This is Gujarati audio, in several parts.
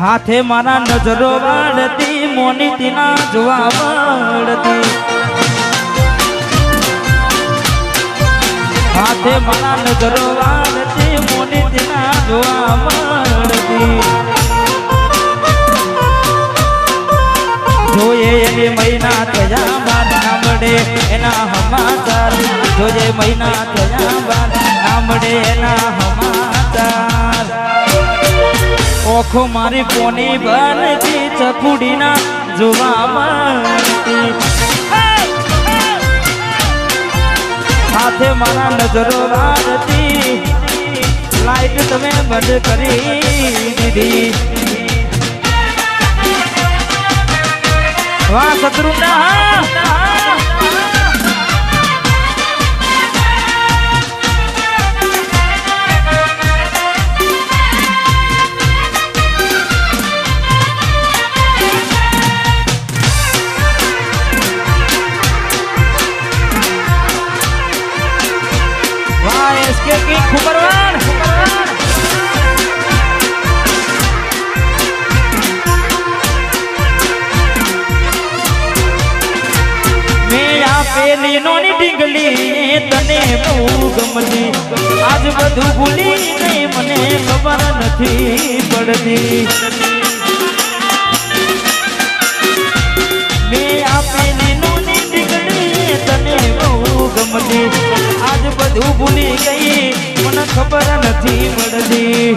હાથે મારા નજરો વાળતી, મોની તીના જોવા વાળતી. હાથે મારા નજરો વાળતી, મોની તીના જોવા મળતી જોઈએ એને મહિના થયા મારા મળે એના હમાચાર. જોઈએ મહિના થયા મારા મળે એના હમાચાર. ઓખો મારી પોની બનતી ચકુડીના જોવા મળતી સાથે મારા નજરો વાળતી, લાઈટ તમે બંધ કરી દીધી. વાહ શત્રુના વાહ કિંગ ખુબરવાન મેં આપેલી નોની ઢીંગલી તને બહુ ગમતી આજ બધું ભૂલી મને ખબર નથી પડતી. નથી પડતી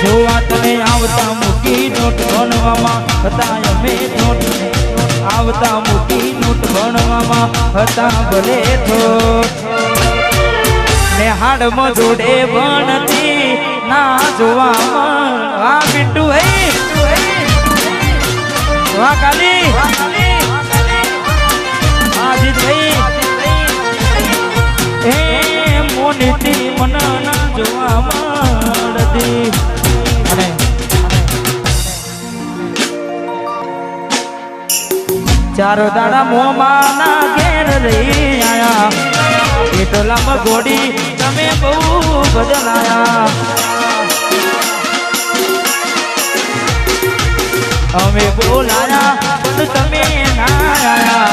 જોવા તને આવતા મૂકી નોટ ભણવામાં, હતા અમે નોટ. આવતા મૂકી નોટ ભણવામાં, હતા ભલે થોટ ને હાડમાં જોડે ભણતી ના જોવામાં. આ પિન્ટુ હે. વાહ કાલી એ મન ના જોવા મળતી. ચારો દાડા મોમાં ના ઘેર રહી આયા. પેટોલામાં મગોડી તમે બહુ બદલાયા. અમે બોલાયા, પણ તમે ના આયા.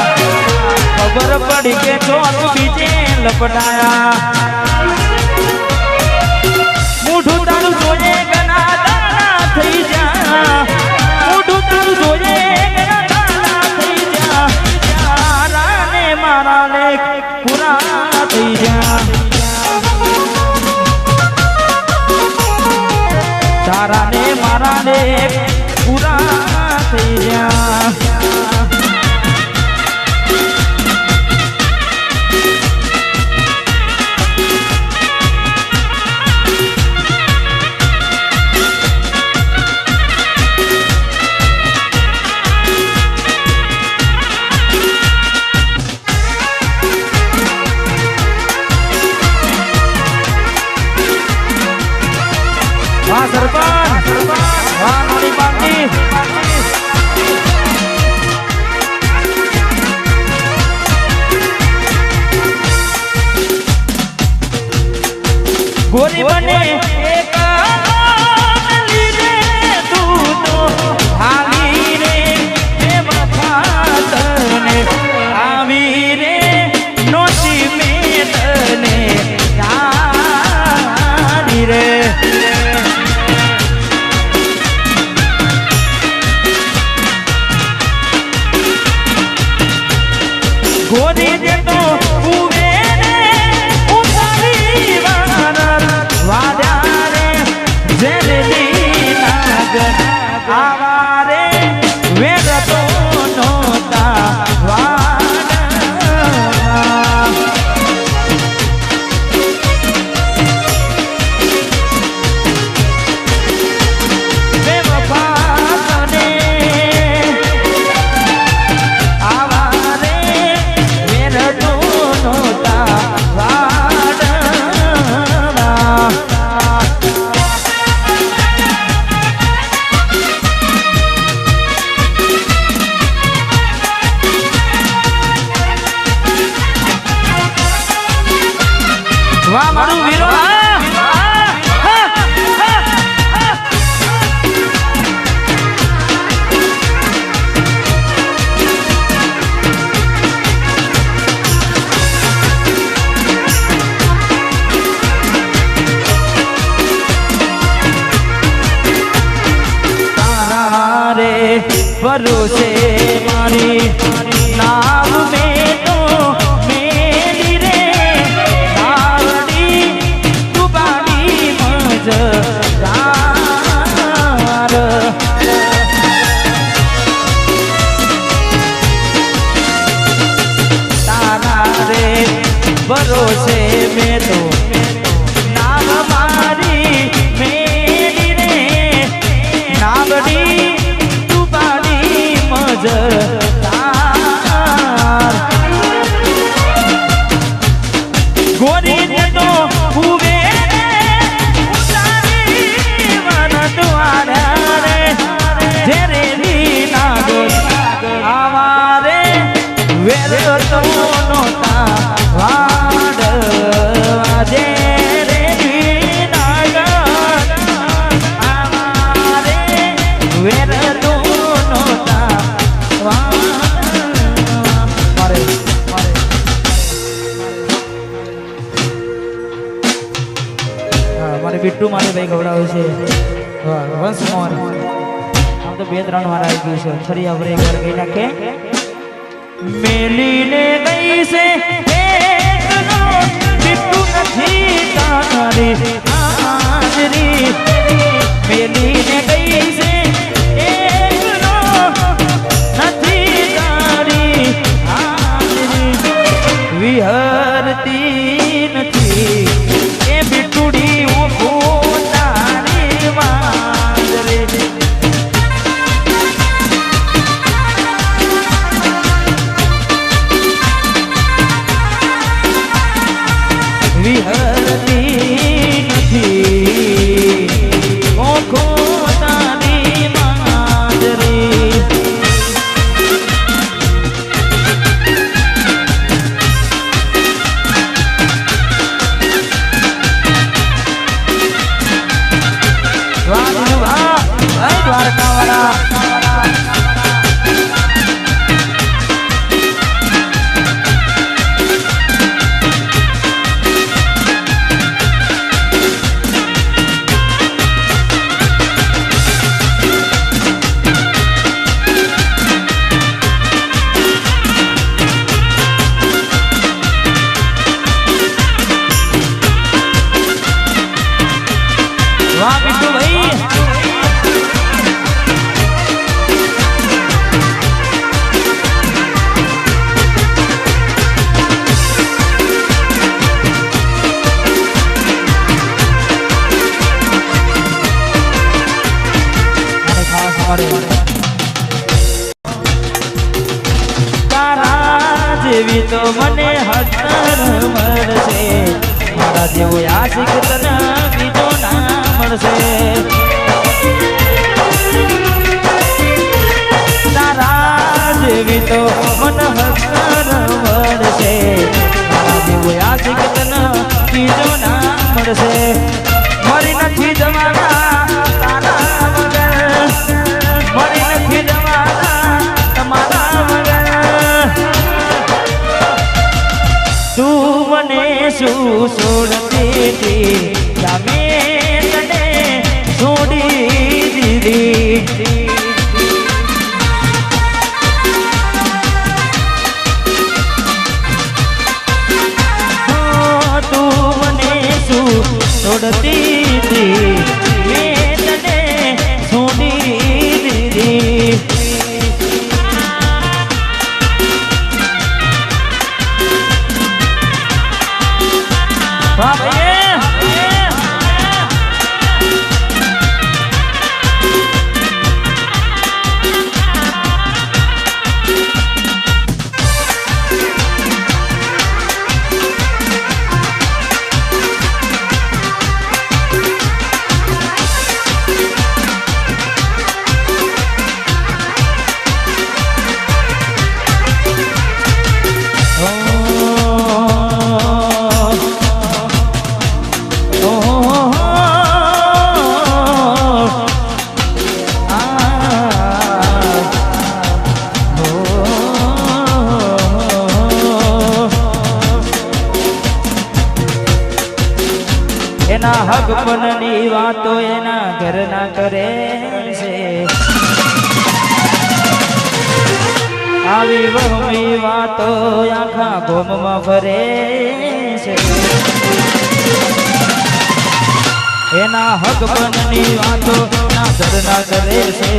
ખબર પડી કે ચોર બીજે લપટાયા. મોઢું તારું જોઈએ ગના દાણા થઈ જા મોઢું તારું જોઈએ થઈ જા તારા ને પૂરા થઈ જા તારા ને મારા લેખ કરી દેતો હું મારે બિટ્ટુ મારે ભાઈ ગવડાવે છે. વંશ મોર આમ તો બે ત્રણ વાર આવી ગયું છે. ફરી આપણે એક વાર ગઈ નાખે મેલીને ગઈ છે બિટ્ટુ નથી તારી. હાજરી. મેલીને ગઈ છે છોડતી કોઈ વાતો એના ઘરના કરે છે. આવી વહમી વાતો આખા ગોમમાં ફરે છે. એના હક બનની વાતો ના ધરના કરે છે.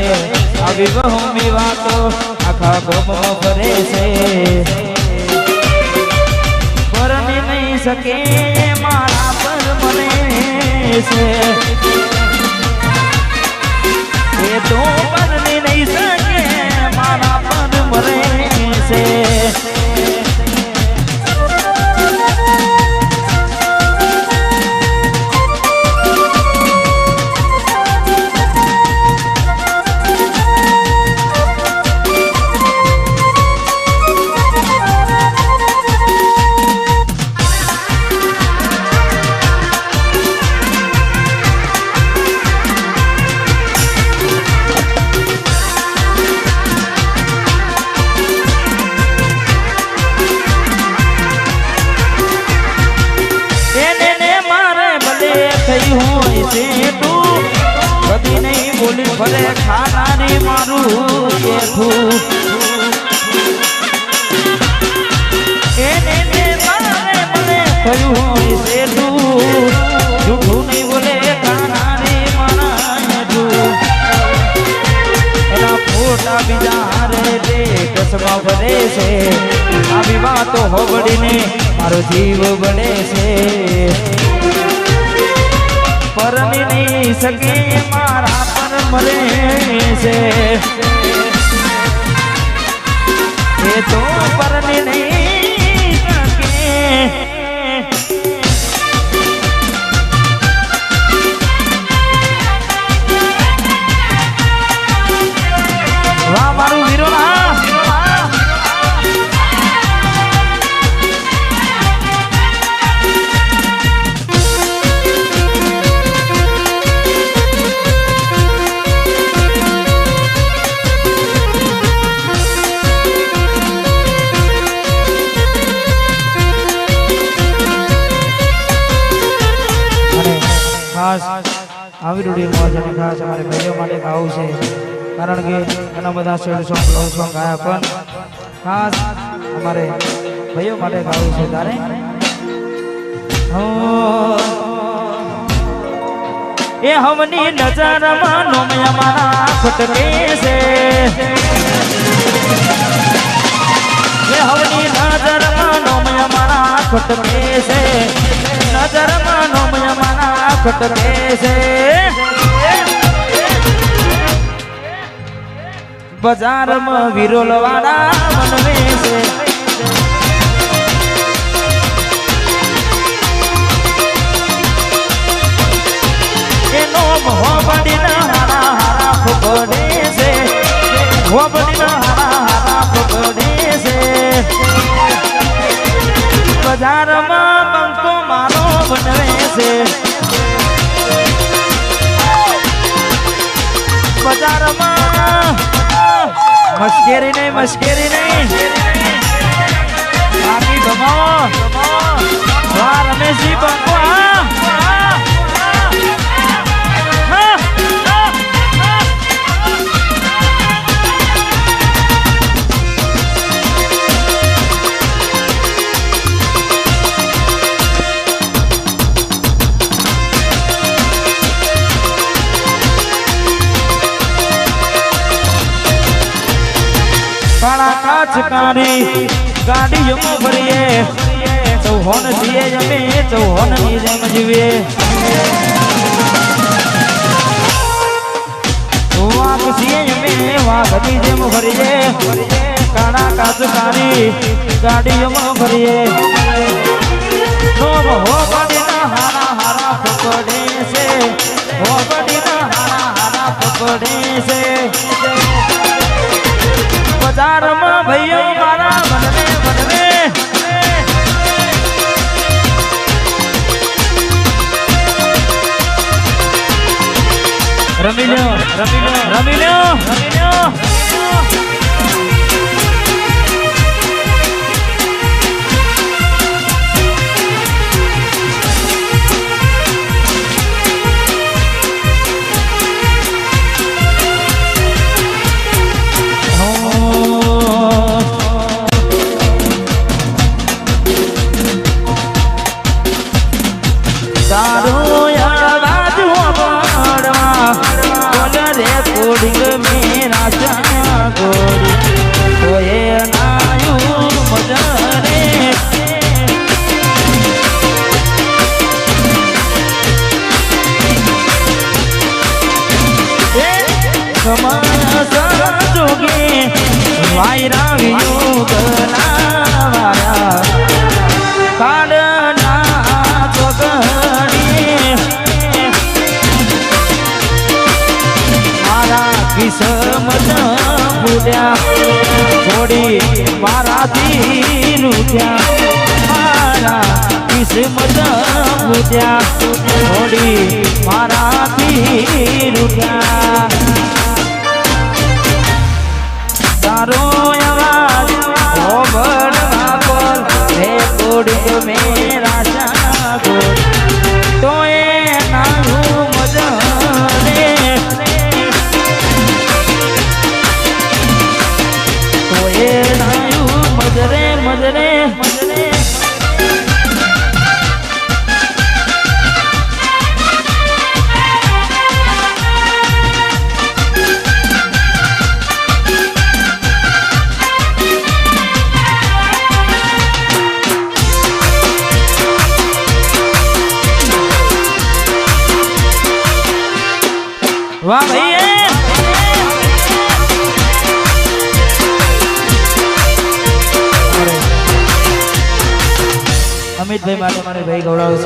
આવી વહમી વાતો આખા ગોમમાં ફરે છે. પરમી નહીં શકે છે. ભરે છે આવી વાતો હોવડીને મારો જીવ બને છે પરની સગી મારા પર મરે છે એ તો પરની નહીં ખાસ અમારે ભાઈઓ માટે ગાવું છે. કારણ કે ઘણા બધા શેડ સોંગ, લવ સોંગ ગાયા, પણ ખાસ અમારે ભાઈઓ માટે ગાવું છે તારે. હો. એ હવની નજરમાં નોમયા મારા ખટકે છે. એ હવની નજરમાં નોમયા મારા ખટકે છે. નજરમાં નોમયા મારા ખટકે છે. બજારમાં વિરોલ વાળા મનવે છે. એનો મોહબડીના છે. મોહબડીના હારા છે. બજારમાં બંકો મારો બનવે છે. બજારમાં મશ્કેરી નહીં મશ્કેરી નહીં. બાકી ગમાવો વાહ રમેશજી બંકો ગાડીઓમાં ભરીએ ચૌહોન છીએ જમે ચૌહોન ની જેમ જીવીએ વાઘ છીએ જમે વાઘની જેમ ભરીએ કાળા કાચ કાઢી ગાડીઓમાં ભરીએ નોમ હો બડીના હારા હારા પકડે છે હો બડીના હારા હારા પકડે છે બજારમાં ભાઈઓ મારા રમી લ્યો રમી લ્યો રમી લ્યો રમી લ્યો. રૂઠ્યા મારા કિસ્મત ભૂલ્યા છોડી મારાથી રૂઠ્યા તારો અવાજ મારે ભાઈ ખાસ